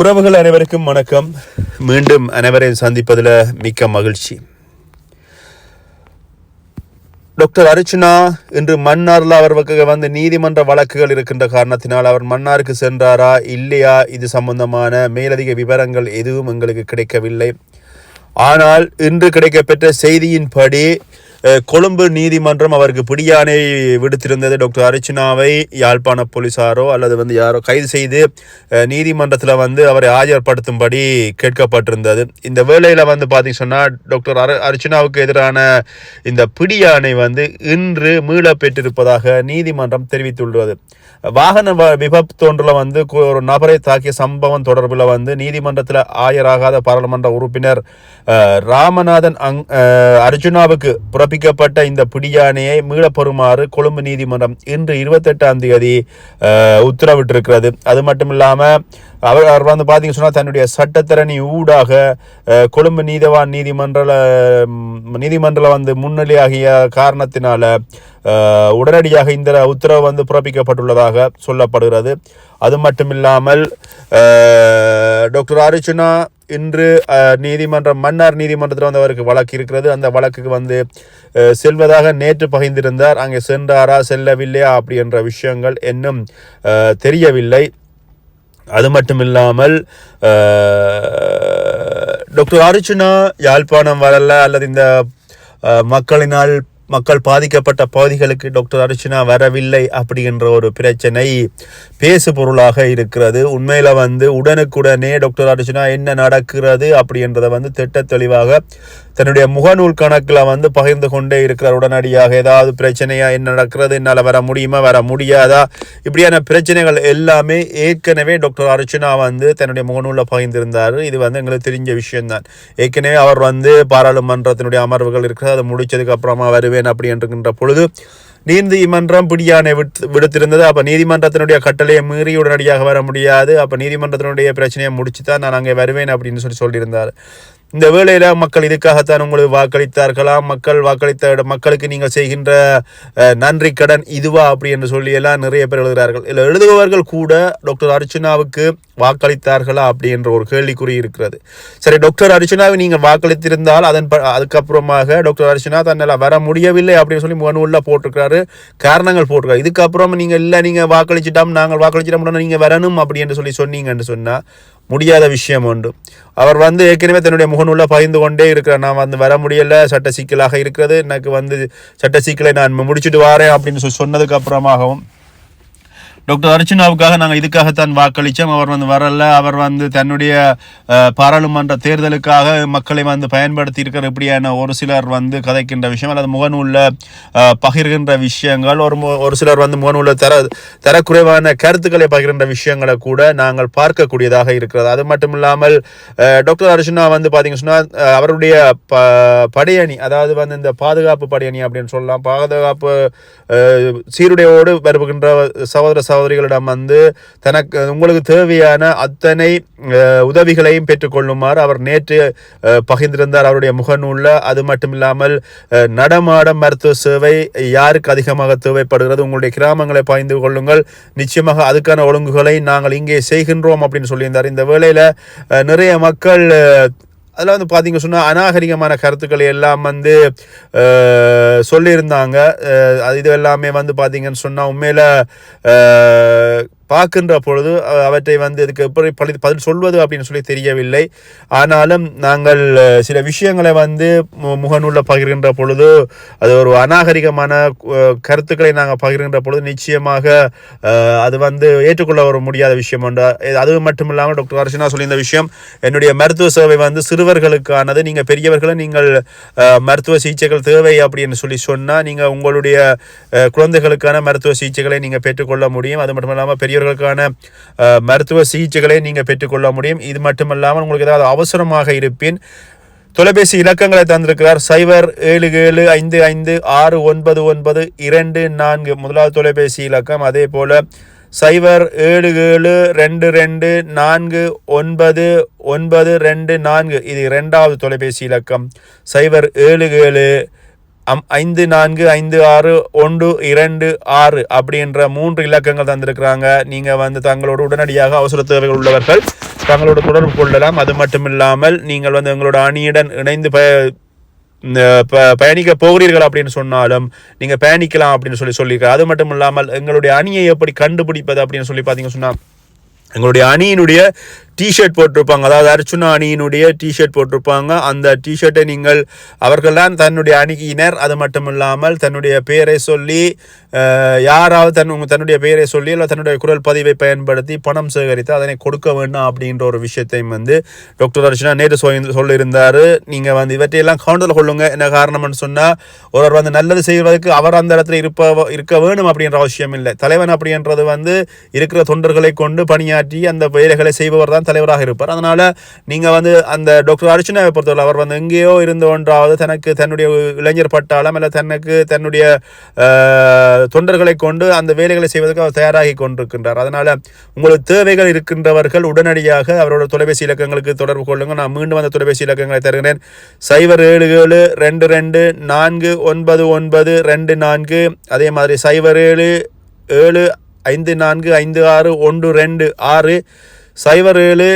உறவுகள் அனைவருக்கும் வணக்கம். மீண்டும் அனைவரையும் சந்திப்பதில் மிக்க மகிழ்ச்சி. டாக்டர் அர்ச்சுனா இன்று மன்னார்ல அவர்களுக்கு வந்து நீதிமன்ற வழக்குகள் இருக்கின்ற காரணத்தினால் அவர் மன்னாருக்கு சென்றாரா இல்லையா இது சம்பந்தமான மேலதிக விவரங்கள் எதுவும் எங்களுக்கு கிடைக்கவில்லை. ஆனால் இன்று கிடைக்கப்பெற்ற செய்தியின்படி கொழும்பு நீதிமன்றம் அவருக்கு பிடியானை விடுத்திருந்தது. டாக்டர் அர்ச்சனாவை யாழ்ப்பாண போலீசாரோ அல்லது வந்து யாரோ கைது செய்து நீதிமன்றத்தில் வந்து அவரை ஆஜர்படுத்தும்படி கேட்கப்பட்டிருந்தது. இந்த வேளையில் வந்து பார்த்திங்க சொன்னால் டாக்டர் அர் அர்ச்சுனாவுக்கு எதிரான இந்த பிடியாணை வந்து இன்று மீளப் பெற்றிருப்பதாக நீதிமன்றம் தெரிவித்துள்ளது. வாகன வ- விபத்து ஒன்றில் வந்து ஒரு நபரை தாக்கிய சம்பவம் தொடர்பில் வந்து நீதிமன்றத்தில் ஆஜராகாத பாராளுமன்ற உறுப்பினர் ராமநாதன் அங் அர்ஜுனாவுக்கு அர்ஜுனாவுக்கு பிறப்பிக்கப்பட்ட இந்த பிடியானையை மீளப்பெறுமாறு கொழும்பு நீதிமன்றம் இன்று இருபத்தெட்டாம் தேதி உத்தரவிட்டிருக்கிறது. அது மட்டும் இல்லாமல் அவர் அவர் வந்து பார்த்தீங்கன்னு சொன்னால் தன்னுடைய சட்டத்திறனி ஊடாக கொழும்பு நீதவான் நீதிமன்ற நீதிமன்றம் வந்து முன்னிலையாகிய காரணத்தினால உடனடியாக இந்த உத்தரவு வந்து பிறப்பிக்கப்பட்டுள்ளதாக சொல்லப்படுகிறது. அது மட்டும் இல்லாமல் டாக்டர் அர்ச்சுனா இன்று நீதிமன்றம் மன்னார் நீதிமன்றத்தில் வந்து அவருக்கு வழக்கு இருக்கிறது. அந்த வழக்குக்கு வந்து செல்வதாக நேற்று பகிர்ந்திருந்தார். அங்கே சென்றாரா செல்லவில்லையா அப்படி என்ற விஷயங்கள் இன்னும் தெரியவில்லை. அது மட்டும் இல்லாமல் டாக்டர் அர்ஜுனா யாழ்ப்பாணம் வரல அல்லது இந்த மக்களினால் மக்கள் பாதிக்கப்பட்ட பகுதிகளுக்கு டாக்டர் அர்ச்சனா வரவில்லை அப்படிங்கிற ஒரு பிரச்சனை பேசு பொருளாக இருக்கிறது. உண்மையில் வந்து உடனுக்குடனே டாக்டர் அர்ச்சனா என்ன நடக்கிறது அப்படின்றத வந்து திட்ட தெளிவாக தன்னுடைய முகநூல் கணக்கில் வந்து பகிர்ந்து கொண்டே இருக்கிறார். உடனடியாக ஏதாவது பிரச்சனையா என்ன நடக்கிறது என்னால் வர முடியுமா வர முடியாதா? இப்படியான பிரச்சனைகள் எல்லாமே ஏற்கனவே டாக்டர் அர்ச்சனா வந்து தன்னுடைய முகநூலில் பகிர்ந்திருந்தார். இது வந்து எங்களுக்கு தெரிஞ்ச விஷயம்தான். ஏற்கனவே அவர் வந்து பாராளுமன்றத்தினுடைய அமர்வுகள் இருக்கிறது. அதை முடிச்சதுக்கு அப்புறமா வருவேன் அப்படி என்கின்ற பொழுது நீதிமன்றம் பிடியானை விடு விடுத்திருந்தது. அப்போ நீதிமன்றத்தினுடைய கட்டளையை மீறி உடனடியாக வர முடியாது. அப்போ நீதிமன்றத்தினுடைய பிரச்சனையை முடிச்சு தான் நான் அங்கே வருவேன் அப்படின்னு சொல்லி சொல்லியிருந்தார். இந்த வேளையில் மக்கள் இதுக்காகத்தான் உங்களுக்கு வாக்களித்தார்களா மக்கள் வாக்களித்த மக்களுக்கு நீங்கள் செய்கின்ற நன்றி கடன் இதுவா அப்படி என்று சொல்லி எல்லாம் நிறைய பேர் எழுதுகிறார்கள். இதில் எழுதுபவர்கள் கூட டாக்டர் அர்ச்சனாவுக்கு வாக்களித்தார்களா அப்படின்ற ஒரு கேள்விக்குறி இருக்கிறது. சரி டாக்டர் அர்ச்சுனாவை நீங்கள் வாக்களித்திருந்தால் அதன் ப- அதுக்கப்புறமாக டாக்டர் அர்ச்சுனா தன்னால் வர முடியவில்லை அப்படின்னு சொல்லி முகநூலில் போட்டிருக்கிறாரு காரணங்கள் போட்டிருக்காரு இதுக்கப்புறம் நீங்கள் இல்லை நீங்கள் வாக்களிச்சிட்டோம் நாங்கள் வாக்களிச்சிட்டோம் நீங்கள் வரணும் அப்படின்னு சொல்லி சொன்னீங்கன்னு சொன்னால் முடியாத விஷயம் உண்டு. அவர் வந்து ஏற்கனவே தன்னுடைய முகநூலில் பகிர்ந்து கொண்டே இருக்கிறார். நான் வந்து வர முடியல சட்ட சிக்கலாக இருக்கிறது எனக்கு வந்து சட்ட சிக்கலை நான் முடிச்சுட்டு வாரேன் அப்படின்னு சொல்லி சொன்னதுக்கு அப்புறமாகவும் டாக்டர் அர்ச்சனாவுக்காக நாங்கள் இதுக்காகத்தான் வாக்களித்தோம் அவர் வந்து வரல. அவர் வந்து தன்னுடைய பாராளுமன்ற தேர்தலுக்காக மக்களை வந்து பயன்படுத்தி இருக்கிற இப்படியான ஒரு சிலர் வந்து கதைக்கின்ற விஷயம் அல்லது முகநூலில் பகிர்கின்ற விஷயங்கள் ஒரு மு- ஒரு சிலர் வந்து முகநூலில் தர தரக்குறைவான கருத்துக்களை பகிர்கின்ற விஷயங்களை கூட நாங்கள் பார்க்கக்கூடியதாக இருக்கிறது. அது மட்டும் இல்லாமல் டாக்டர் அர்ச்சனா வந்து பார்த்தீங்க சொன்னால் அவருடைய ப படையணி அதாவது வந்து இந்த பாதுகாப்பு படையணி அப்படின்னு சொல்லலாம். பாதுகாப்பு சீருடையோடு வருகின்ற சகோதர சகோதரிகளிடம் வந்து தனக்கு உங்களுக்கு தேவையான அத்தனை உதவிகளையும் பெற்றுக்கொள்ளுமாறு அவர் நேற்று பகிர்ந்திருந்தார். அவருடைய முகநூலில் அது மட்டும் இல்லாமல் நடமாட மருத்துவ சேவை யாருக்கு அதிகமாக தேவைப்படுகிறது உங்களுடைய கிராமங்களை பகிர்ந்து கொள்ளுங்கள். நிச்சயமாக அதுக்கான ஒழுங்குகளை நாங்கள் இங்கே செய்கின்றோம் அப்படின்னு சொல்லியிருந்தார். இந்த வேளையில் நிறைய மக்கள் அதில் வந்து பார்த்தீங்க சொன்னால் அநாகரிகமான கருத்துக்களை எல்லாம் வந்து சொல்லியிருந்தாங்க. அது இது எல்லாமே வந்து பார்த்தீங்கன்னு சொன்னால் உண்மையில் பார்க்கின்ற பொழுது அவற்றை வந்து இதுக்கு எப்படி பதி பதில் சொல்வது அப்படின்னு சொல்லி தெரியவில்லை. ஆனாலும் நாங்கள் சில விஷயங்களை வந்து மு- முகநூலில் பகிர்கின்ற பொழுது அது ஒரு அநாகரிகமான கருத்துக்களை நாங்கள் பகிர்கின்ற பொழுது நிச்சயமாக அது வந்து ஏற்றுக்கொள்ள ஒரு முடியாத விஷயம் ஒன்று. அது மட்டும் இல்லாமல் டாக்டர் அர்ச்சனா சொல்லியிருந்த விஷயம் என்னுடைய மருத்துவ சேவை வந்து சிறுவர்களுக்கானது நீங்கள் பெரியவர்களும் நீங்கள் மருத்துவ சிகிச்சைகள் தேவை அப்படின்னு சொல்லி சொன்னால் நீங்கள் உங்களுடைய குழந்தைகளுக்கான மருத்துவ சிகிச்சைகளை நீங்கள் பெற்றுக்கொள்ள முடியும். அது மட்டும் இல்லாமல் பெரிய பெரியவர்களுக்கான மருத்துவ சிகிச்சைகளை நீங்கள் பெற்றுக்கொள்ள முடியும். இது மட்டுமல்லாமல் உங்களுக்கு ஏதாவது அவசரமாக இருப்பின் தொலைபேசி இலக்கங்களை தந்திருக்கிறார். சைபர் ஏழு ஏழு ஐந்து ஐந்து ஆறு ஒன்பது ஒன்பது இரண்டு நான்கு முதலாவது தொலைபேசி இலக்கம். அதே போல சைபர் ஏழு ஏழு ரெண்டு ரெண்டு நான்கு ஒன்பது ஒன்பது ரெண்டு நான்கு. இது இரண்டாவது தொலைபேசி இலக்கம். சைபர் ஏழு ஏழு அம் ஐந்து நான்கு ஐந்து ஆறு ஒன்று இரண்டு ஆறு அப்படின்ற மூன்று இலக்கங்கள் தந்திருக்கிறாங்க. நீங்கள் வந்து தங்களோட உடனடியாக அவசர தேவைகள் உள்ளவர்கள் தங்களோட தொடர்பு கொள்ளலாம். அது மட்டும் இல்லாமல் நீங்கள் வந்து எங்களோட அணியுடன் இணைந்து ப இந்த ப- பயணிக்க போகிறீர்கள் அப்படின்னு சொன்னாலும் நீங்கள் பயணிக்கலாம் அப்படின்னு சொல்லி சொல்லியிருக்காரு. அது மட்டும் இல்லாமல் எங்களுடைய அணியை எப்படி கண்டுபிடிப்பது அப்படின்னு சொல்லி பார்த்தீங்க சொன்னால் எங்களுடைய அணியினுடைய டிஷர்ட் போட்டிருப்பாங்க. அதாவது அர்ச்சுனா அணியினுடைய டிஷர்ட் போட்டிருப்பாங்க. அந்த டிஷர்ட்டை நீங்கள் அவர்கள்தான் தன்னுடைய அணியினர். அது மட்டும் இல்லாமல் தன்னுடைய பெயரை சொல்லி யாராவது தன் தன்னுடைய பெயரை சொல்லி இல்லை தன்னுடைய குரல் பதிவை பயன்படுத்தி பணம் சேகரித்து அதனை கொடுக்க வேண்டும் அப்படின்ற ஒரு விஷயத்தையும் வந்து டாக்டர் அர்ச்சனா நேற்று சொல்லி சொல்லியிருந்தார். நீங்கள் வந்து இவற்றையெல்லாம் கவுண்டரில் கொள்ளுங்க. என்ன காரணம்னு சொன்னால் ஒருவர் வந்து நல்லது செய்வதற்கு அவர் அந்த இடத்துல இருப்ப இருக்க வேணும் அப்படின்ற அவசியம் இல்லை. தலைவன் அப்படின்றது வந்து இருக்கிற தொண்டர்களை கொண்டு பணியாற்றி அந்த வேலைகளை செய்பவர் தான் தலைவராக இருப்பார். அதனால் நீங்கள் வந்து அந்த டாக்டர் அர்ச்சனாவை பொறுத்தவரை அவர் வந்து எங்கேயோ இருந்து ஒன்றாவது தனக்கு தன்னுடைய இளைஞர் பட்டாளம் இல்லை தனக்கு தன்னுடைய தொண்டர்களை கொண்டு அந்த வேலைகளை செய்வதற்கு அவர் தயாராகி கொண்டிருக்கின்றார். அதனால் உங்களுக்கு தேவைகள் இருக்கின்றவர்கள் உடனடியாக அவரோட தொலைபேசி இலக்கங்களுக்கு தொடர்பு கொள்ளுங்கள். நான் மீண்டும் அந்த தொலைபேசி இலக்கங்களை தருகிறேன். சைபர் ஏழு ஏழு ரெண்டு ரெண்டு நான்கு ஒன்பது ஒன்பது ரெண்டு நான்கு. அதே மாதிரி சைபர் ஏழு ஏழு ஐந்து நான்கு ஐந்து ஆறு ஒன்று ரெண்டு ஆறு. சைபர் ஏழு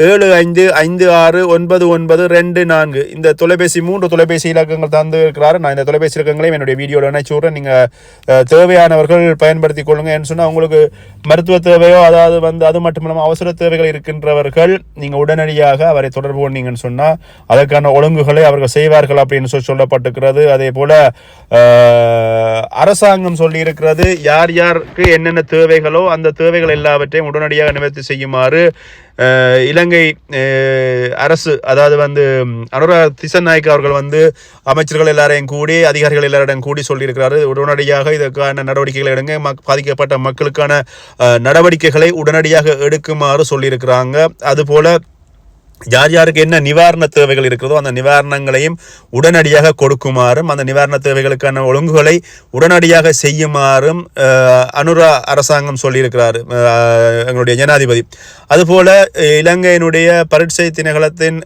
ஏழு ஐந்து ஐந்து ஆறு ஒன்பது ஒன்பது ரெண்டு நான்கு. இந்த தொலைபேசி மூன்று தொலைபேசி இலக்கங்கள் தந்து இருக்கிறாரு நான் இந்த தொலைபேசி இலக்கங்களையும் என்னுடைய வீடியோவில் இணைச்சு விட்றேன். நீங்கள் தேவையானவர்கள் பயன்படுத்தி கொள்ளுங்க. ஏன்னு சொன்னால் உங்களுக்கு மருத்துவ தேவையோ அதாவது வந்து அது மட்டும் இல்லாமல் அவசர தேவைகள் இருக்கின்றவர்கள் நீங்கள் உடனடியாக அவரை தொடர்பு கொண்டீங்கன்னு சொன்னால் அதற்கான ஒழுங்குகளை அவர்கள் செய்வார்கள் அப்படின்னு சொல்லி சொல்லப்பட்டிருக்கிறது. அதே போல் அரசாங்கம் சொல்லியிருக்கிறது யார் யாருக்கு என்னென்ன தேவைகளோ அந்த தேவைகள் எல்லாவற்றையும் உடனடியாக நிவர்த்தி செய்யுமாறு இல இலங்கை அரசு அதாவது வந்து ம், அனுரா திசநாயக் அவர்கள் வந்து அமைச்சர்கள் எல்லாரையும் கூடி அதிகாரிகள் எல்லாரிடம் கூடி சொல்லியிருக்கிறாரு. உடனடியாக இதற்கான நடவடிக்கைகளை எடுங்க. மக்- பாதிக்கப்பட்ட மக்களுக்கான நடவடிக்கைகளை உடனடியாக எடுக்குமாறு சொல்லியிருக்கிறாங்க. அதுபோல் யார் யாருக்கு என்ன நிவாரண தேவைகள் இருக்கிறதோ அந்த நிவாரணங்களையும் உடனடியாக கொடுக்குமாறும் அந்த நிவாரண தேவைகளுக்கான ஒழுங்குகளை உடனடியாக செய்யுமாறும் அனுரா அரசாங்கம் சொல்லியிருக்கிறார் எங்களுடைய ஜனாதிபதி. அதுபோல இலங்கையினுடைய பரீட்சை திணைக்களத்தின்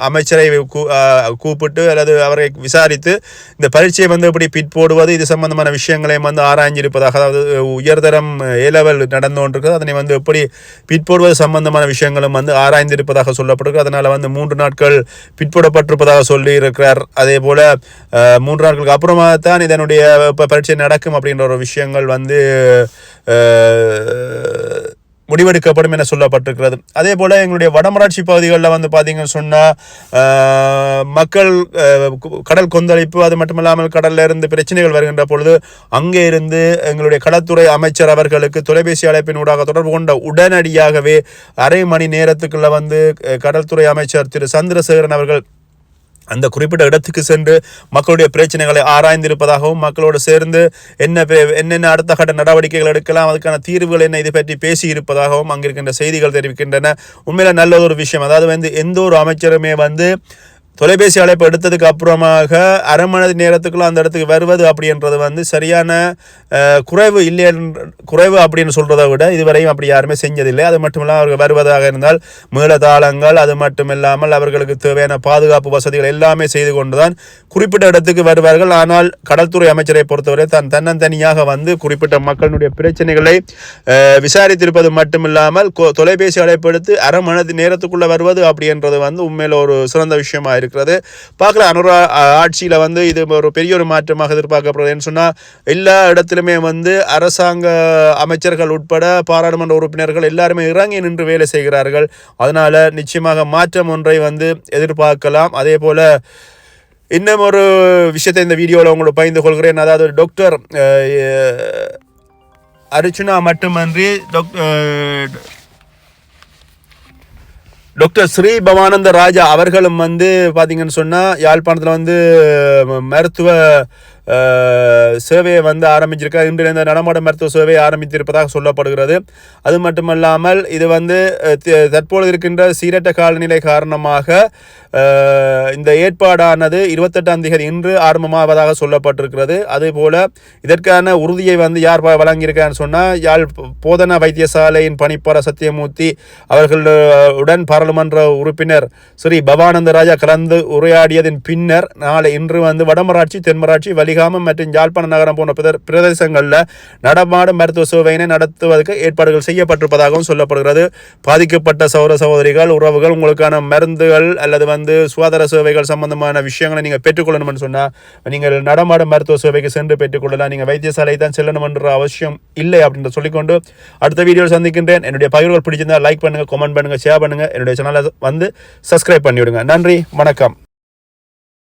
அமைச்சரை கூ- கூப்பிட்டு அல்லது அவரை விசாரித்து இந்த பரீட்சையை வந்து எப்படி பிற்போடுவது இது சம்பந்தமான விஷயங்களையும் வந்து ஆராய்ஞ்சிருப்பதாக அதாவது உயர்தரம் ஏ லெவல் நடந்து கொண்டிருக்கிறது அதனை வந்து எப்படி பிற்போடுவது சம்பந்தமான விஷயங்களும் வந்து ஆராய்ந்திருப்பதாக சொல்லப்பட்டிருக்கு அதனால் வந்து மூன்று நாட்கள் பிற்படப்பட்டிருப்பதாக சொல்லி இருக்கிறார் அதே போல் மூன்று நாட்களுக்கு அப்புறமா தான் இதனுடைய இப்போ பரீட்சை நடக்கும் அப்படின்ற ஒரு விஷயங்கள் வந்து முடிவெடுக்கப்படும் என சொல்லப்பட்டிருக்கிறது. அதே போல் எங்களுடைய வடமராட்சி பகுதிகளில் வந்து பார்த்தீங்கன்னு சொன்னால் மக்கள் கடல் கொந்தளிப்பு அது மட்டுமில்லாமல் கடலில் இருந்து பிரச்சனைகள் வருகின்ற பொழுது அங்கே இருந்து எங்களுடைய கடற்துறை அமைச்சர் அவர்களுக்கு தொலைபேசி அழைப்பின் ஊடாக தொடர்பு கொண்ட உடனடியாகவே அரை மணி நேரத்துக்குள்ளே வந்து கடல்துறை கடற்துறை அமைச்சர் திரு சந்திரசேகரன் அவர்கள் அந்த குறிப்பிட்ட இடத்துக்கு சென்று மக்களுடைய பிரச்சனைகளை ஆராய்ந்திருப்பதாகவும் மக்களோடு சேர்ந்து என்ன என்னென்ன அடுத்த கட்ட நடவடிக்கைகள் எடுக்கலாம் அதுக்கான தீர்வுகள் என்ன இது பற்றி பேசி இருப்பதாகவும் அங்கிருக்கின்ற செய்திகள் தெரிவிக்கின்றன. உண்மையில நல்ல ஒரு விஷயம். அதாவது வந்து எந்த ஒரு அமைச்சருமே வந்து தொலைபேசி அழைப்பு எடுத்ததுக்கு அப்புறமாக அரை மணி நேரத்துக்குள்ள அந்த இடத்துக்கு வருவது அப்படின்றது வந்து சரியான குறைவு இல்லை குறைவு அப்படின்னு சொல்கிறத விட இதுவரையும் அப்படி யாருமே செஞ்சதில்லை. அது மட்டும் இல்லாமல் அவர்கள் வருவதாக இருந்தால் மேலதாளங்கள் அது மட்டும் இல்லாமல் அவர்களுக்கு தேவையான பாதுகாப்பு வசதிகள் எல்லாமே செய்து கொண்டு தான் குறிப்பிட்ட இடத்துக்கு வருவார்கள். ஆனால் கடல்துறை அமைச்சரை பொறுத்தவரை தான் தன்னந்தனியாக வந்து குறிப்பிட்ட மக்களுடைய பிரச்சனைகளை விசாரித்திருப்பது மட்டுமில்லாமல் கொ- தொலைபேசி அழைப்பு எடுத்து அரை மணி நேரத்துக்குள்ளே வருவது அப்படின்றது வந்து உண்மையில் ஒரு சிறந்த விஷயமா இருக்கிறது. பார்க்கலாம் அனுரா ஆட்சியில் வந்து இது ஒரு பெரிய ஒரு மாற்றமாக எதிர்பார்க்கப்படுதுன்னு சொன்னால் எல்லா இடத்திலுமே வந்து அரசாங்க அமைச்சர்கள் உட்பட பாராளுமன்ற உறுப்பினர்கள் எல்லாருமே இறங்கி நின்று வேலை செய்கிறார்கள். அதனால் நிச்சயமாக மாற்றம் ஒன்றை வந்து எதிர்பார்க்கலாம். அதே போல் இன்னும் ஒரு விஷயத்தை இந்த வீடியோவில் உங்களுக்கு பகிர்ந்து கொள்கிறேன். அதாவது டாக்டர் அர்ச்சுனா மட்டுமன்றி டாக்டர் டாக்டர் ஸ்ரீ பவானந்த ராஜா அவர்களும் வந்து பார்த்தீங்கன்னு சொன்னால் யாழ்ப்பாணத்தில் வந்து மருத்துவ சேவையை வந்து ஆரம்பிச்சிருக்கார் இன்றிலிருந்து நடமாட மருத்துவ சேவையை ஆரம்பித்திருப்பதாக சொல்லப்படுகிறது. அது மட்டுமல்லாமல் இது வந்து தற்பொழுது இருக்கின்ற சீரற்ற காலநிலை காரணமாக இந்த ஏற்பாடானது இருபத்தெட்டாம் தேதி இன்று ஆரம்பமாவதாக சொல்லப்பட்டிருக்கிறது. அதேபோல இதற்கான உறுதியை வந்து யார் வழங்கியிருக்கான்னு சொன்னால் யாழ் போதனா வைத்தியசாலையின் பணிப்பாளர் சத்தியமூர்த்தி அவர்களுடன் பாராளுமன்ற உறுப்பினர் ஸ்ரீ பவானந்த ராஜா கலந்து உரையாடியதன் பின்னர் நாளை இன்று வந்து வடமராட்சி தென்மராட்சி வலி வலிகாமம் மற்றும் யாழ்ப்பாண நகரம் போன்ற பிரதேசங்களில் நடமாடும் மருத்துவ சேவையினை நடத்துவதற்கு ஏற்பாடுகள் செய்யப்பட்டிருப்பதாகவும் சொல்லப்படுகிறது. பாதிக்கப்பட்ட சௌர சகோதரிகள் உறவுகள் உங்களுக்கான மருந்துகள் அல்லது வந்து சுகாதார சேவைகள் சம்பந்தமான விஷயங்களை நீங்கள் பெற்றுக்கொள்ளணும்னு சொன்னால் நீங்கள் நடமாடும் மருத்துவ சேவைக்கு சென்று பெற்றுக்கொள்ளலாம். நீங்கள் வைத்தியசாலை தான் செல்லணும் என்ற அவசியம் இல்லை அப்படின்ற சொல்லிக்கொண்டு அடுத்த வீடியோவில் சந்திக்கின்றேன். என்னுடைய பகிர்வுகள் பிடிச்சிருந்தா லைக் பண்ணுங்கள் கமெண்ட் பண்ணுங்கள் ஷேர் பண்ணுங்கள் என்னுடைய சேனலை வந்து சப்ஸ்கிரைப் பண்ணிவிடுங்க. நன்றி வணக்கம்.